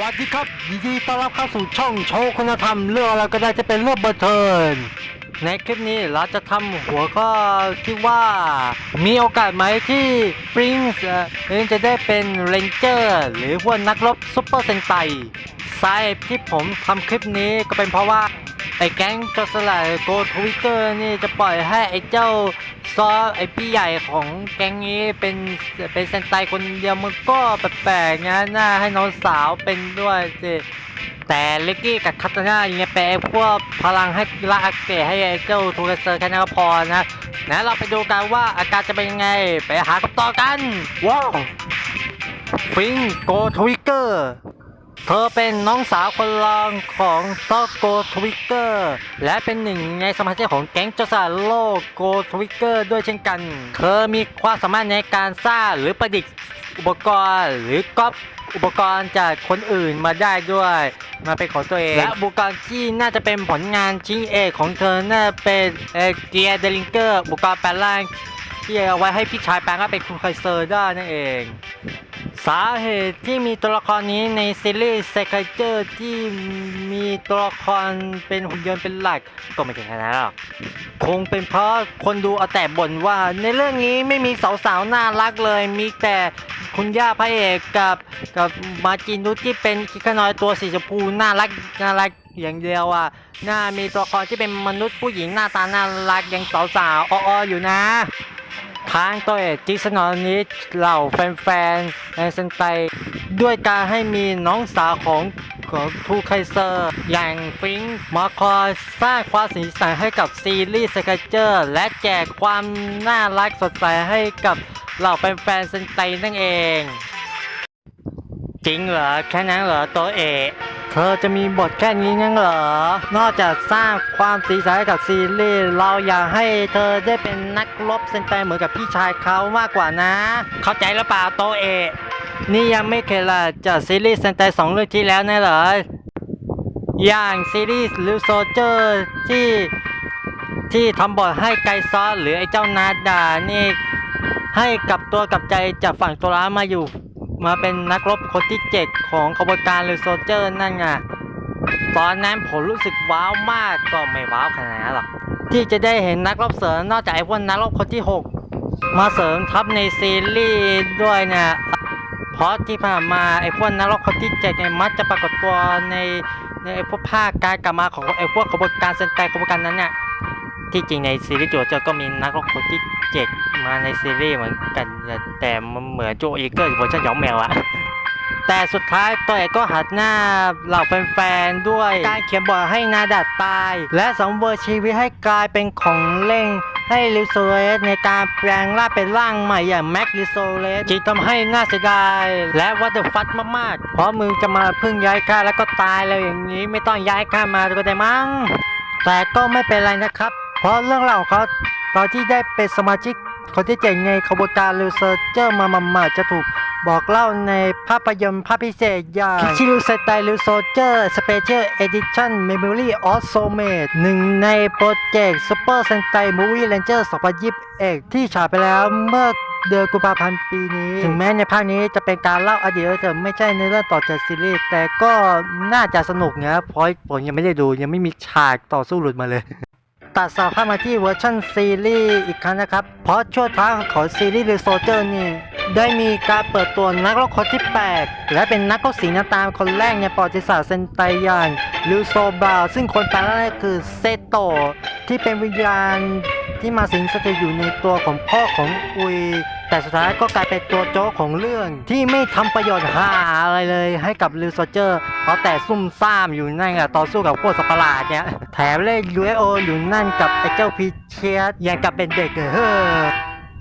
วัสดีครับยินดีต้อนรับเข้าสู่ช่องโชว์คุณธรรม เรื่องอะไรก็ได้จะเป็นเรื่องบันเทิงในคลิปนี้เราจะทำหัวข้อที่ว่า มีโอกาสไหมที่ฟริงส์เองจะได้เป็นเรนเจอร์หรือว่านักรบซุปเปอร์เซนไตสาเหตุที่ผมทำคลิปนี้ก็เป็นเพราะว่า ไอ้แก๊งโจรสลัดโกทวิตเตอร์นี่จะปล่อยให้ไอ้เจ้าซอไอ้พี่ใหญ่ของแก๊งนี้เป็นเป็นเซนไตคนเดียวมันก็แปลกๆนะน่าให้น้องสาวเป็นด้วยสิแต่เล็กกี้กับคาตาน่าเนี่ยแปลพวกพลังให้ละอักเกให้ไอ้เจ้าทูเกเซอร์แค่นั้นก็พอนะนะเราไปดูกันว่าอาการจะเป็นยังไง ไปหาคำตอบกัน ว้าว ฟิงโกทวิเกอร์ เธอเป็นน้องสาวคนรองของซอกโกทวิกเกอร์และเป็นหนึ่งในสมาชิกของแก๊งโจรสลัดโลกโกทวิกเกอร์ด้วยเช่นกัน เธอมีความสามารถในการสร้างหรือประดิษฐ์อุปกรณ์ หรือก๊อปอุปกรณ์จากคนอื่นมาได้ด้วย มาเป็นของตัวเอง และอุปกรณ์ที่น่าจะเป็นผลงานชิ้นเอกของเธอน่าเป็นเอเกียร์เดลิงเกอร์อุปกรณ์แปลงร่างที่เอาไว้ให้พี่ชายแปลงร่างเป็นคุณไคเซอร์ได้นั่นเอง สาเหตุที่มีตัวละครนี้ในซีรีส์ s ซ k เจอร์ที่มีตัวละครเป็นหุ่นยนต์เป็นหลักก็ไม่ใช่แค่นั้นหรอกคงเป็นเพราะคนดูเอาแต่บ่นว่าในเรื่องนี้ไม่มีสาวๆน่ารักเลย มีแต่คุณย่าพระเอกกับกับมาจินนุชที่เป็นคิคานอยตัวสีชมพูน่ารักน่ารักอย่างเดียวอะน่ามีตัวละครที่เป็นมนุษย์ผู้หญิงหน้าตาน่ารักอย่างสาวๆอ้อๆอยู่นะ ทางตัวเอกจีสนอนนี้เหล่าแฟนๆแอนเซนไตด้วยการให้มีน้องสาวของของทูไคเซอร์ อย่างฟิงค์มาคอยสร้างความสีสันให้กับซีรีส์สกเจอร์ และแจกความน่ารักสดใสให้กับเหล่าแฟนๆเซนไตนั่นเอง จริงเหรอแค่นั้นเหรอตัวเอกเธอจะมีบทแค่นี้งั้นเหรอ นอกจากสร้างความสีสันให้กับซีรีส์เราอยากให้เธอได้เป็นนักรบเซนไตเหมือนกับพี่ชายเขามากกว่านะ เข้าใจหรือเปล่าโตเอะนี่ยังไม่เคยละจากซีรีส์เซนไตสองเรื่องที่แล้วนะเหรอ อย่างซีรีส์ลิวโซเจอร์ที่ที่ทำบทให้ไกซอนหรือไอ้เจ้านาดานี่ให้กับตัวกับใจจากฝั่งตัวร้ายมาอยู่ มาเป็นนักรบคนที่เจ็ดของขบวนการลิวโซเจอร์นั่นไงตอนนั้นผมรู้สึกว้าวมากก็ไม่ว้าวขนาดนั้นหรอกที่จะได้เห็นนักรบเสริมนอกจากไอ้พวกนักรบคนที่หกมาเสริมทัพในซีรีส์ด้วยเนี่ยเพราะที่ผ่านมาไอ้พวกนักรบคนที่เจ็ดเนี่ยมักจะปรากฏตัวในในไอ้พวกภาคการกลับมาของไอ้พวกขบวนการเซนไตขบวนการนั้นเนี่ย ที่จริงในซีรีส์โจโจก็มีนักรบคนที่เจ็ดมาในซีรีส์เหมือนกัน แต่มันเหมือนโจอีเกิลเวอร์ชันหยองแมวอะแต่สุดท้ายตัวเอกก็หัดหน้าเหล่าแฟนๆ ด้วยการเขียนบทให้นาดัดตาย และสังเวยชีวิตให้กลายเป็นของเล่งให้ลิโซเลสในการแปลงร่างเป็นร่างใหม่อย่างแม็กลิโซเลสที่ทำให้น่าเสียดายและวัตถุฟัดมากๆ เพราะมึงจะมาพึ่งย้ายข้าแล้วก็ตายเลยอย่างนี้ไม่ต้องย้ายข้ามาก็ได้มั้งแต่ก็ไม่เป็นไรนะครับ ราะเรื่องราวของเขาตอนที่ได้เป็นสมาชิกคนที่เจ๋งในขบวนการลูเซอร์เจอร์มามามาจะถูกบอกเล่าในภาพยนตร์ภาพพิเศษอย่างคิชิรุเซไตลูโซเจอร์สเปเชียลเอดิชั่นเมมโมรี่ออสโซเมดหนึ่งในโปรเจกต์ซูเปอร์เซนไตมูวี่เรนเจอร์2021ที่ฉายไปแล้วเมื่อเดือนกุมภาพันธ์ปีนี้ ถึงแม้ในภาคนี้จะเป็นการเล่าอดีตแต่ไม่ใช่ในเรื่องต่อจากซีรีส์แต่ก็น่าจะสนุกนะเพราะผมยังไม่ได้ดูยังไม่มีฉากต่อสู้หลุดมาเลย ตัดสาวเข้ามาที่เวอร์ชันซีรีส์อีกครั้งนะครับ เพราะช่วงท้ายของซีรีส์ The Soldier นี่ ได้มีการเปิดตัวนักรบคนที่ 8 และเป็นนักรบสีน้ำตาลคนแรกในประวัติศาสตร์เซนไตยานลิวโซบาซึ่งคนแปลแรกคือเซโตะที่เป็นวิญญาณที่มาสิงสถิตอยู่ในตัวของพ่อของอุย แต่สุดท้ายก็กลายเป็นตัวโจ๊กของเรื่องที่ไม่ทำประโยชน์หาอะไรเลย ให้กับลิวโซเจอร์เพราะแต่ซุ่มซ่ามอยู่นั่นอะต่อสู้กับพวกสัตว์ประหลาดเนี่ยแถมเล่นยูเอโออยู่นั่นกับไอ้เจ้าพีเชียสยังกับเป็นเด็กเลยเฮ้อ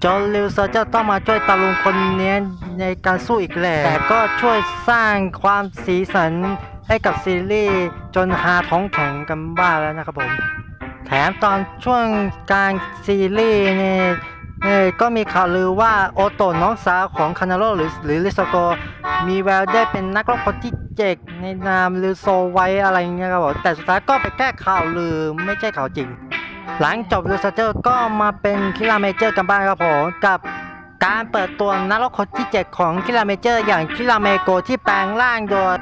จนลิวเซอร์จะต้องมาช่วยตาลุงคนเนี้ยในการสู้อีกแหละแต่ก็ช่วยสร้างความสีสันให้กับซีรีส์จนหาท้องแข็งกันบ้างแล้วนะครับผม แถมตอนช่วงกลางซีรีส์เนี่ย ก็มีข่าวลือว่าโอโตน้องสาวของคานาโรหรือหรือลิซโกมีแววได้เป็นนักรบคนที่เจ็กในนามลิโซไว้อะไรเงี้ยครับผมแต่สุดท้ายก็ไปแก้ข่าวลือไม่ใช่ข่าวจริง หลังจบลูซเจอร์ก็มาเป็นคิราเมเจอร์กันบ้างครับผมกับการเปิดตัวนักรบคนที่7ของคิราเมเจอร์อย่างคิราเมโกที่แปลงร่างโดย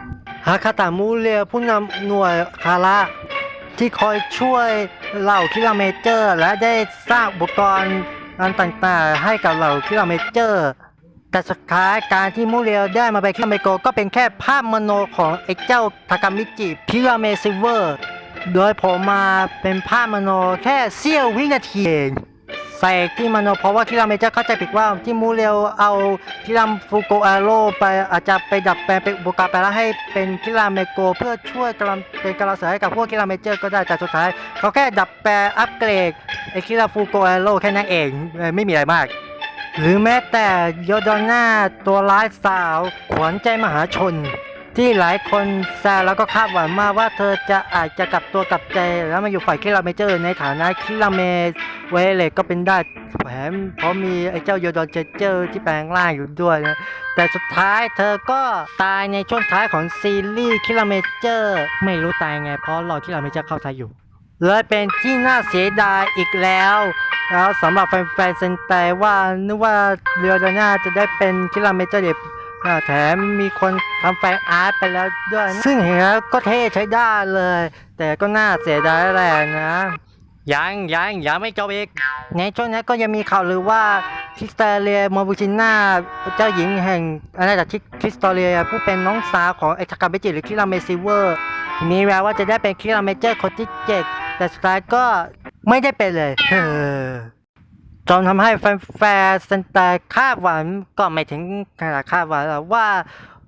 ฮาคาตามูเรียผู้นำหน่วยคาระที่คอยช่วยเหล่าคิราเมเจอร์ และได้สร้างอุปกรณ์ งานต่างๆ ให้กับเหล่าคิราเมเจอร์ แต่สุดท้ายการที่มูเรียได้มาเป็นคิราเมโกก็เป็นแค่ภาพมโนของไอ้เจ้าทากามิจิพิราเมซิเวอร์ โดยผมมาเป็นภาพมโนแค่เสี้ยววินาทีเอง ใส่ที่มโนเพราะว่าคิราเมเจอร์เข้าใจผิดว่าที่มูเรียวเอาคิรามฟูโกอาโร่ไปอาจจะไปดับแปลงเป็นอุกรณ์ไปแล้วให้เป็นคิราเมโก เพื่อช่วยกำลังเป็นกำลังเสริมให้กับพวกคิราเมเจอร์ก็ได้แต่สุดท้าย เขาแค่ดับแปลงอัปเกรดไอคิราฟูโกอาโร่แค่นั้นเองไม่มีอะไรมาก หรือแม้แต่โยโดนาตัวร้ายสาว ขวัญใจมหาชน ที่หลายคนแซวแล้วก็คาดหวังมากว่าเธอจะอาจจะกลับตัวกลับใจ แล้วมาอยู่ฝ่ายคิราเมเจอร์ในฐานะคิราเมเวเลก็เป็นได้แถมเพราะมีไอ้เจ้าโยโดนเจเจอร์ที่แปลงร่างอยู่ด้วยนะ แต่สุดท้ายเธอก็ตายในช่วงท้ายของซีรีส์คิราเมเจอร์ไม่รู้ตายไง เพราะรอคิราเมเจอร์เข้าไทยอยู่เลยเป็นที่น่าเสียดายอีกแล้วแล้วสำหรับแฟนๆเซนไตว่านึกว่าเรียดาน่าจะได้เป็นคิราเมเจอร์เด็ แถมมีคนทำแฟนอาร์ตไปแล้วด้วย ซึ่งเห็นแล้วก็เท่ใช้ได้เลย แต่ก็น่าเสียดายแหละนะ ยังยังยังไม่จบอีก ในช่วงนั้นก็ยังมีข่าวลือว่าคริสตาเลียมอบูชิน่าเจ้าหญิงแห่งอาณาจักรคริสตอเลียผู้เป็นน้องสาวของไอทากาเบจิหรือคิราเมซิเวอร์มีแววว่าจะได้เป็นคิราเมเจอร์คนที่เจ็ดแต่สุดท้ายก็ไม่ได้เป็นเลยเออ จนทำให้แฟนๆเซนเตอร์คาดหวังก็ไม่ถึงขนาดคาดหวังหรอกว่า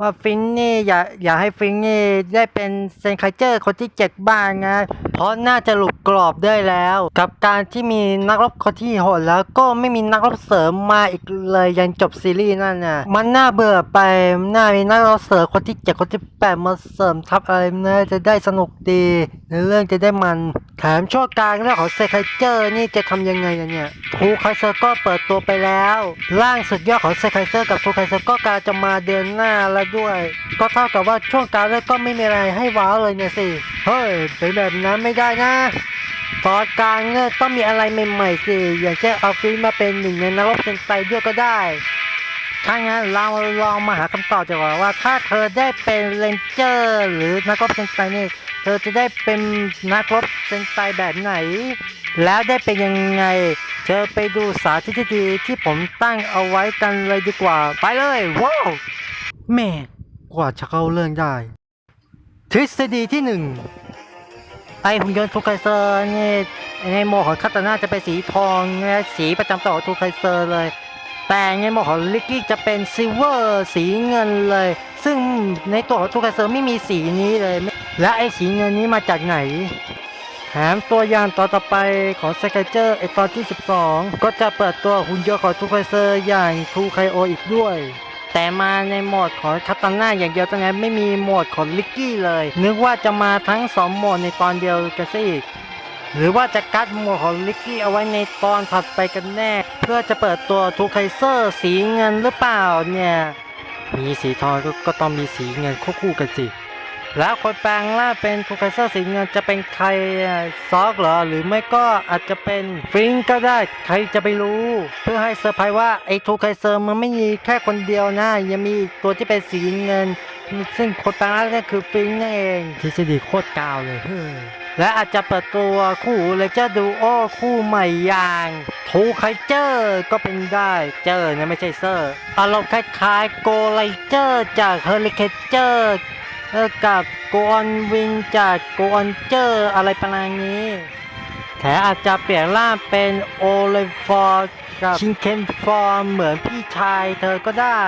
ว่าฟิงนี่อย่าอย่าให้ฟิงนี่ได้เป็นเซนไคเจอร์คนที่เจ็ดบ้างนะ เพราะน่าจะหลุดกรอบได้แล้ว กับการที่มีนักรบคนที่โหดแล้วก็ไม่มีนักรบเสริมมาอีกเลยยันจบซีรีส์นั่นน่ะมันน่าเบื่อไปน่ามีนักรบเสริมคนที่เจ็ดคนที่แปดมาเสริมทัพอะไรนะจะได้สนุกดีในเรื่องจะได้มันแถมช่วงกลางเรื่องของเซนไคเจอร์นี่จะทำยังไงกันเนี่ยทูไคเซอร์ก็เปิดตัวไปแล้ว ร่างสุดยอดของเซนไคเซอร์กับทูไคเซอร์ก็กำลังจะมาเดือนหน้าแล้วด้วย ก็เท่ากับว่าช่วงกลางเรื่องก็ไม่มีอะไรให้ว้าวเลยเนี่ยสิ เฮ้ยเป็นแบบนั้นไม่ได้นะตอนกลางเนี่ยต้องมีอะไรใหม่ๆสิ อย่างเช่นเอาฟิลมมาเป็นหนึ่งในนรกเซนไตด้วยก็ได้ ถ้างั้นเราลองมาหาคำตอบดีกว่าว่า ถ้าเธอได้เป็นเรนเจอร์หรือนักรบเซนไตนี่เธอจะได้เป็นนักรบเซนไตแบบไหน แล้วได้เป็นยังไง เธอไปดูสาธิตที่ดีที่ผมตั้งเอาไว้กันเลยดีกว่า ไปเลยว้าว แม่กว่าจะเข้าเรื่องได้ ทฤษฎีที่หนึ่งไอหุ่นยนต์ทูไคเซอร์นี่ในโหมของคาตาน่าจะเป็นสีทองและสีประจำตัวของทูไคเซอร์เลย แต่ในโหมของลิกกี้จะเป็นซิลเวอร์สีเงินเลย ซึ่งในตัวของทูไคเซอร์ไม่มีสีนี้เลย และไอสีเงินนี้มาจากไหนแถมตัวยางต่อต่อไปของสกายเจอร์ไอตอนที่ 12 ก็จะเปิดตัวหุ่นยนต์ของทูไคเซอร์อย่างทูไคโออีกด้วย แต่มาในโหมดของคาตาน่าอย่างเดียวตั้งนั้นไม่มีโหมดของลิกกี้เลย นึกว่าจะมาทั้ง 2 โหมดในตอนเดียวกันซะอีก หรือว่าจะกัดโหมดของลิกกี้เอาไว้ในตอนถัดไปกันแน่ เพื่อจะเปิดตัวทูไคเซอร์สีเงินหรือเปล่าเนี่ย มีสีทองก็ก็ต้องมีสีเงินควบคู่กันสิ แล้วคนแปลงล่าเป็นทูไคเซอร์สีเงินจะเป็นใครซอกเหรอ หรือไม่ก็อาจจะเป็นฟริงก็ได้ ใครจะไปรู้ เพื่อให้เซอร์ไพรส์ว่าไอ้ทูไคเซอร์มันไม่มีแค่คนเดียวนะ ยังมีตัวที่เป็นสีเงิน ซึ่งคนแปลงร่าก็คือฟริงนั่นเองทฤษฎีโคตรกาวเลยเฮ้ยและอาจจะเปิดตัวคู่เลเจอร์ดูโอคู่ใหม่อย่างทูไคเจอร์ก็เป็นได้เจอร์นะไม่ใช่เซอร์อารมณ์คล้ายๆโกไลเจอร์จากเฮอริเคเจอร์ เออกับกอนวินจากกอนเจอร์อะไรประมาณนี้ แถมอาจจะเปลี่ยนร่างเป็นโอเลฟอร์กับชิงเคนฟอร์เหมือนพี่ชายเธอก็ได้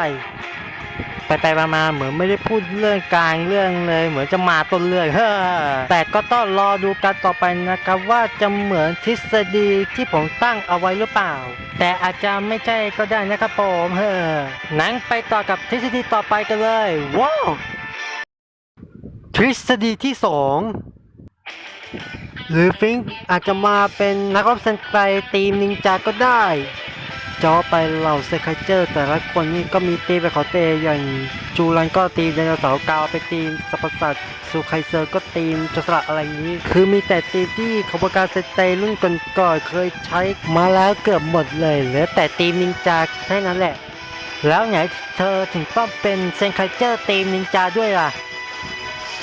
ไปไปมามาเหมือนไม่ได้พูดเรื่องกลางเรื่องเลย เหมือนจะมาต้นเรื่องเฮ้อแต่ก็ต้องรอดูกันต่อไปนะครับว่าจะเหมือนทฤษฎีที่ผมตั้งเอาไว้หรือเปล่า แต่อาจจะไม่ใช่ก็ได้นะครับผมเฮ้อหนังไปต่อกับทฤษฎีต่อไปกันเลยว้าว ทฤษฎีที่สองหรือฟิงอาจจะมาเป็นนักรบเซนไตทีมนินจาก็ได้จอไปเหล่าเซคเจอร์ แต่ละคนนี่ก็มีตีมไปขอเตอย่างจูรันก็ตีมไดโนเสาร์กาวไปตีมสัปสาทซูไคเซอร์ก็ตีมจสระอะไรนี้ คือมีแต่ตีมที่ขบวนการเซนไตรุ่นก่อนๆเคยใช้มาแล้วเกือบหมดเลยเหลือแต่ตีมนินจาแค่นั้นแหละ แล้วไหนเธอถึงต้องเป็นเซนไคเจอร์ตีมนินจาด้วยล่ะ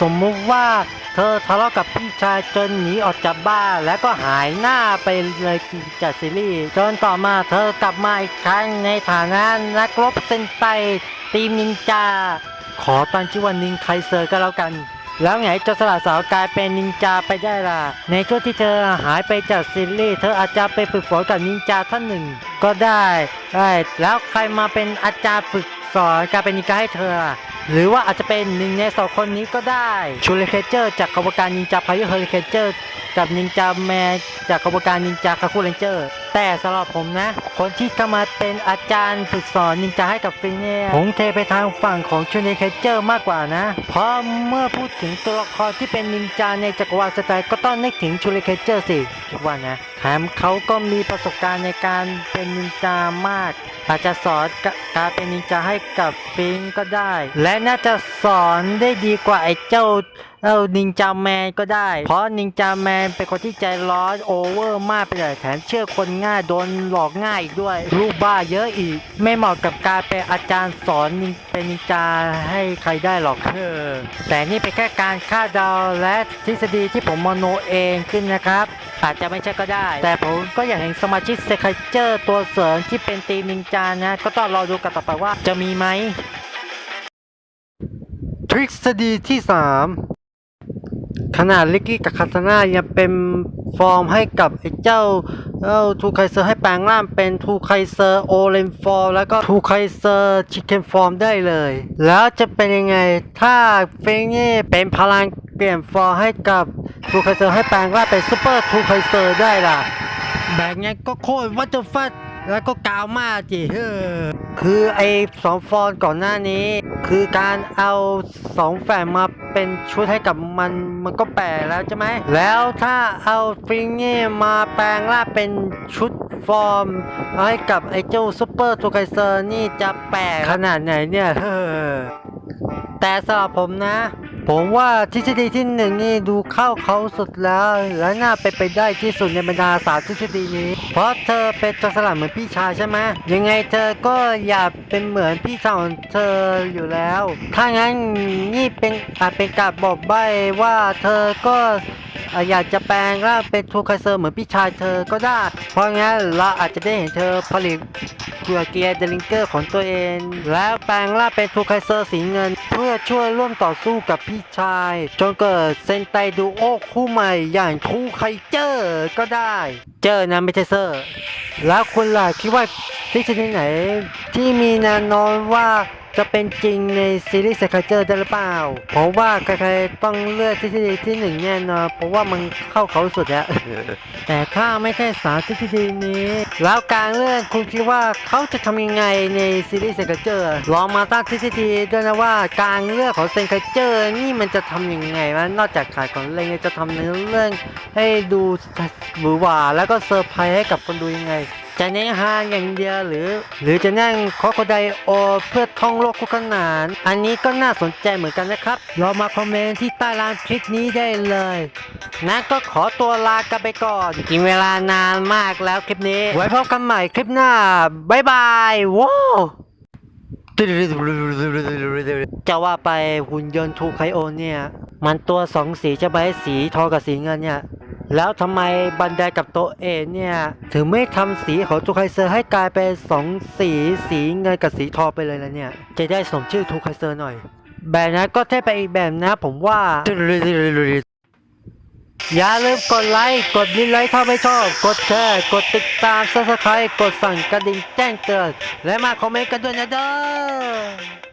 สมมุติว่าเธอทะเลาะกับพี่ชายจนหนีออกจากบ้านแล้วก็หายหน้าไปเลยจากซีรีส์จนต่อมาเธอกลับมาอีกครั้งในฐานะนักรบเซนไตทีมนินจา ขอตั้งชื่อว่านินไคเซอร์ก็แล้วกัน แล้วไงจะสละสาวกลายเป็นนินจาไปได้ล่ะ ในช่วงที่เธอหายไปจากซีรีส์เธออาจจะไปฝึกฝนกับนินจาท่านหนึ่ง ก็ได้ได้แล้วใครมาเป็นอาจารย์ฝึกสอนการเป็นนินจาให้เธอ หรือว่าอาจจะเป็นหนึ่งในสองคนนี้ก็ได้ชูเลเคเจอร์จากขบวนการนินจาพายุเฮลิเคเจอร์กับนินจาแมนจากขบวนการนินจาคาคูเรนเจอร์ แต่สำหรับผมนะ คนที่เข้ามาเป็นอาจารย์ฝึกสอนนินจาให้กับฟินเนี่ยผมเทไปทางฝั่งของชูเลเคเจอร์มากกว่านะ เพราะเมื่อพูดถึงตัวละครที่เป็นนินจาในจักรวาลสไตล์ก็ต้องนึกถึงชูเลเคเจอร์สิคิดว่านะแถมเขาก็มีประสบการณ์ในการเป็นนินจามาก อาจจะสอนการเป็นนินจาให้กับฟิงก็ได้ และน่าจะสอนได้ดีกว่าไอ้เจ้าเอ้านินจาแมนก็ได้ เพราะนินจาแมนเป็นคนที่ใจร้อนโอเวอร์มากไปเลยแถมเชื่อคนง่ายโดนหลอกง่ายอีกด้วย ลูกบ้าเยอะอีก ไม่เหมาะกับการเป็นอาจารย์สอนเป็นนินจาให้ใครได้หรอกเออแต่นี่เป็นแค่การคาดเดาและทฤษฎีที่ผมมโนเองขึ้นนะครับอาจจะไม่ใช่ก็ได้ แต่ผมก็อยากเห็นสมาชิกเซคเจอร์ตัวเสริมที่เป็นทีมนินจานะ ก็ต้องรอดูกันต่อไปว่าจะมีไหมทฤษฎีที่ 3 ขนาดลิกกี้กับคาตาน่ายังเป็นฟอร์มให้กับไอ้เจ้า แล้วทูไคเซอร์ให้แปลงร่างเป็นทูไคเซอร์โอเลนฟอร์มแล้วก็ทูไคเซอร์ชิคเก้นฟอร์มได้เลย แล้วจะเป็นยังไงถ้าเฟงนี่เป็นพลังเปลี่ยนฟอร์มให้กับทูไคเซอร์ให้แปลงร่างเป็นซูเปอร์ทูไคเซอร์ได้ล่ะ แบบนี้ก็โคตรวัตถุฟัด แล้วก็กาวมากจิเฮอคือไอ้สองฟอนก่อนหน้านี้ คือการเอาสองแฝงมาเป็นชุดให้กับมันมันก็แปลกแล้วใช่ไหมแล้วถ้าเอาฟิงนี่มาแปลงร่างเป็นชุดฟอร์มให้กับไอ้เจ้าซูเปอร์ทูไคเซอร์นี่จะแปลกขนาดไหนเนี่ยเฮ้อแต่สำหรับผมนะ ผมว่าทฤษฎีที่หนึ่งนี่ดูเข้าเขาสุดแล้ว และน่าเป็นไปได้ที่สุดในบรรดาสามทฤษฎีนี้ เพราะเธอเป็นตัวสลัดเหมือนพี่ชายใช่ไหมยังไงเธอก็อยากเป็นเหมือนพี่ชายของเธออยู่แล้ว ถ้างั้นนี่เป็นอาจเป็นการบอกใบ้ว่าเธอก็อะอยากจะแปลงร่างเป็นทูคาเซอร์เหมือนพี่ชายเธอก็ได้ เพราะงั้นเราอาจจะได้เห็นเธอผลิต เกียร์เกียร์เดลิงเกอร์ของตัวเอง แล้วแปลงร่างเป็นทูไคเซอร์สีเงิน เพื่อช่วยร่วมต่อสู้กับพี่ชาย จนเกิดเซนไตดูโอคู่ใหม่อย่างทูไคเจอร์ก็ได้ เจอนะไม่ใช่เซอร์ แล้วคุณล่ะคิดว่าทฤษฎีไหน ที่มีแนวโน้มว่า จะเป็นจริงในซีรีส์เซคเจอร์ได้หรือเปล่าผมว่าใครๆต้องเลือกทฤษฎีที่หนึ่งแน่นอนเพราะว่ามันเข้าเขาสุดแล้ว แต่ถ้าไม่ใช่สามทฤษฎีนี้ แล้วการเลือกคุณคิดว่าเขาจะทำยังไงในซีรีส์เซนเจอร์ลองมาตั้งทฤษฎีด้วยนะว่าการเลือกของเซนเจอร์นี่มันจะทำยังไงวะนอกจากขายของเล่นจะทำเนื้อเรื่องให้ดูหวือหวาแล้วก็เซอร์ไพรส์ให้กับคนดูยังไง จะเน้นฮาอย่างเดียวหรือ หรือจะนั่งคอโคไดโอเพื่อท่องโลกคู่ขนาน อันนี้ก็น่าสนใจเหมือนกันนะครับลองมาคอมเมนต์ที่ใต้ล่านคลิปนี้ได้เลยนะก็ขอตัวลากันไปก่อน กินเวลานานมากแล้วคลิปนี้ ไว้พบกันใหม่คลิปหน้า บ๊ายบายว้าว จะว่าไปหุ่นยนต์ทูไคโอเนี่ย มันตัวสองสีจะไปสีทองกับสีเงินเนี่ย แล้วทำไมบันไดกับโตเอนเนี่ย ถึงไม่ทำสีของทูไคเซอร์ให้กลายเป็นสองสีสีเงินกับสีทองไปเลยล่ะเนี่ย จะได้สมชื่อทูไคเซอร์หน่อย แบบนั้นก็เท่ไปอีกแบบนะผมว่า อย่าลืมกดไลค์ กดดิสไลค์ถ้าไม่ชอบ กดแชร์ กดติดตามซับสไครต์กดสั่นกระดิ่งแจ้งเตือน และมาคอมเมนต์กันด้วยนะเด้อ